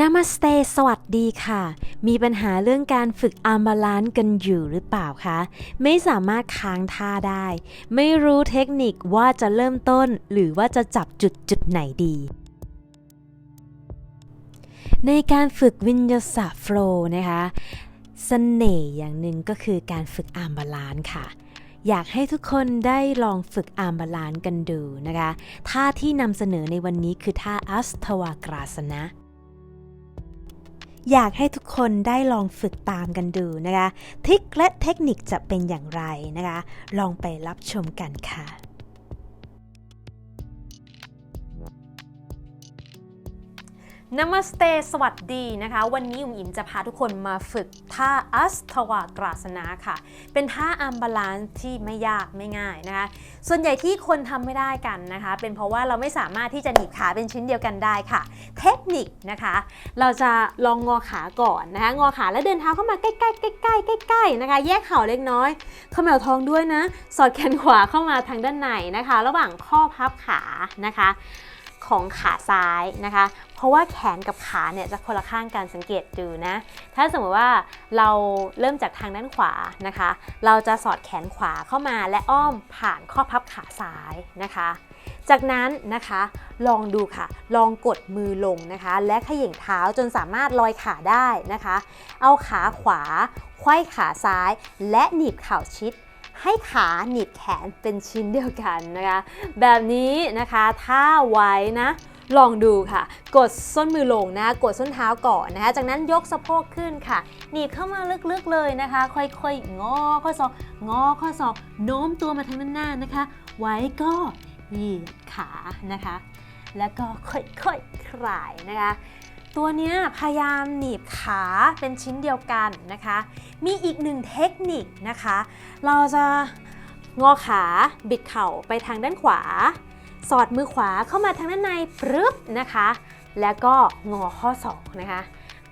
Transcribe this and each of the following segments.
นามาสเตสวัสดีค่ะ มีปัญหาเรื่องการฝึกอาร์มบาลานซ์กันอยู่หรือเปล่าคะ ไม่สามารถค้างท่าได้ ไม่รู้เทคนิคว่าจะเริ่มต้น หรือว่าจะจับจุดจุดไหนดี ในการฝึกวิญญาสโฟลนะคะสเสน่ห์อย่างหนึ่งก็คือการฝึกอาร์มบาลานซ์ค่ะอยากให้ทุกคนได้ลองฝึกอาร์มบาลานซ์กันดูนะคะ ท่าที่นำเสนอในวันนี้คือท่าอัสทวากราสนะ อยากให้ทุกคนได้ลองฝึกตามกันดูนะคะทิกและเทคนิคจะเป็นอย่างไรนะคะ ลองไปรับชมกันค่ะ นามาสเตสวัสดีนะคะ วันนี้อุ๋มอิ๋มจะพาทุกคนมาฝึกท่าอัสทวากราสนะค่ะ เป็นท่าอัมบาลานซ์ที่ไม่ยากไม่ง่ายนะคะ ส่วนใหญ่ที่คนทำไม่ได้กันนะคะ เป็นเพราะว่าเราไม่สามารถที่จะหนีบขาเป็นชิ้นเดียวกันได้ค่ะ เทคนิคนะคะ เราจะลองงอขาก่อนนะคะ งอขาแล้วเดินเท้าเข้ามาใกล้ๆใกล้ๆใกล้ๆนะคะ แยกเข่าเล็กน้อยเขมวท้องด้วยนะ สอดแขนขวาเข้ามาทางด้านในนะคะ ระหว่างข้อพับขานะคะ ของขาซ้ายนะคะ เพราะว่าแขนกับขาเนี่ยจะคนละข้างกันสังเกตดูนะ ถ้าสมมติว่าเราเริ่มจากทางด้านขวานะคะ เราจะสอดแขนขวาเข้ามาและอ้อมผ่านข้อพับขาซ้ายนะคะ จากนั้นนะคะลองดูค่ะ ลองกดมือลงนะคะ และขย่งเท้าจนสามารถลอยขาได้นะคะ เอาขาขวาไขว้ขาซ้าย และหนีบเข่าชิด ให้ขาหนีบแขนเป็นชิ้นเดียวกันนะคะ แบบนี้นะคะถ้าไว้นะลองดูค่ะ กดส้นมือลงนะ กดส้นเท้าก่อนนะคะ จากนั้นยกสะโพกขึ้นค่ะ หนีบเข้ามาลึกๆเลยนะคะ ค่อยๆ งอข้อศอก งอข้อศอก โน้มตัวมาทางด้านหน้านะคะ ไว้ก็เหยียดขานะคะ แล้วก็ค่อยๆคลายนะคะ ตัวเนี้ยพยายามหนีบขาเป็นชิ้นเดียวกันนะคะ มีอีกหนึ่งเทคนิคนะคะ เราจะงอขาบิดเข่าไปทางด้านขวา สอดมือขวาเข้ามาทางด้านในปรึ๊บนะคะ แล้วก็งอข้อศอกนะคะ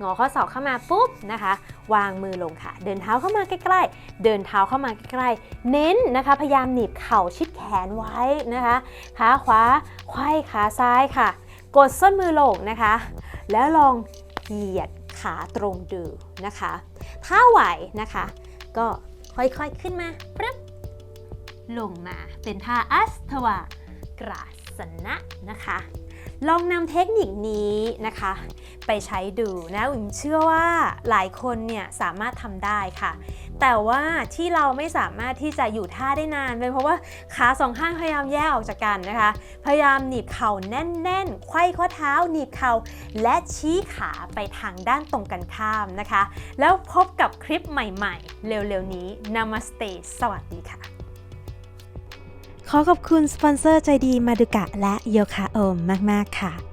งอข้อศอกเข้ามาปุ๊บนะคะ วางมือลงค่ะ เดินเท้าเข้ามาใกล้ๆ เดินเท้าเข้ามาใกล้ๆ เน้นนะคะ พยายามหนีบเข่าชิดแขนไว้นะคะขาขวาไขว้ขาซ้ายค่ะ กดส้นมือลงนะคะ แล้วลองเหยียดขาตรงดูนะคะ ถ้าไหวนะคะ ก็ค่อยๆขึ้นมาปึ๊บลงมาเป็นท่าอัสทวากราสนะนะคะ ลองนำเทคนิคนี้นะคะ ไปใช้ดูนะอุ๋มเชื่อว่าหลายคนเนี่ยสามารถทำได้ค่ะ แต่ว่าที่เราไม่สามารถที่จะอยู่ท่าได้นานเป็นเพราะว่าขาสองข้างพยายามแยกออกจากกันนะคะ พยายามหนีบเข่าแน่นๆไขว้ข้อเท้า หนีบเข่าและชี้ขาไปทางด้านตรงกันข้ามนะคะ แล้วพบกับคลิปใหม่ๆ เร็วๆนี้ Namaste สวัสดีค่ะ ขอขอบคุณสปอนเซอร์ใจดีมาดุกะและโยคาโอมมาก ๆ ค่ะ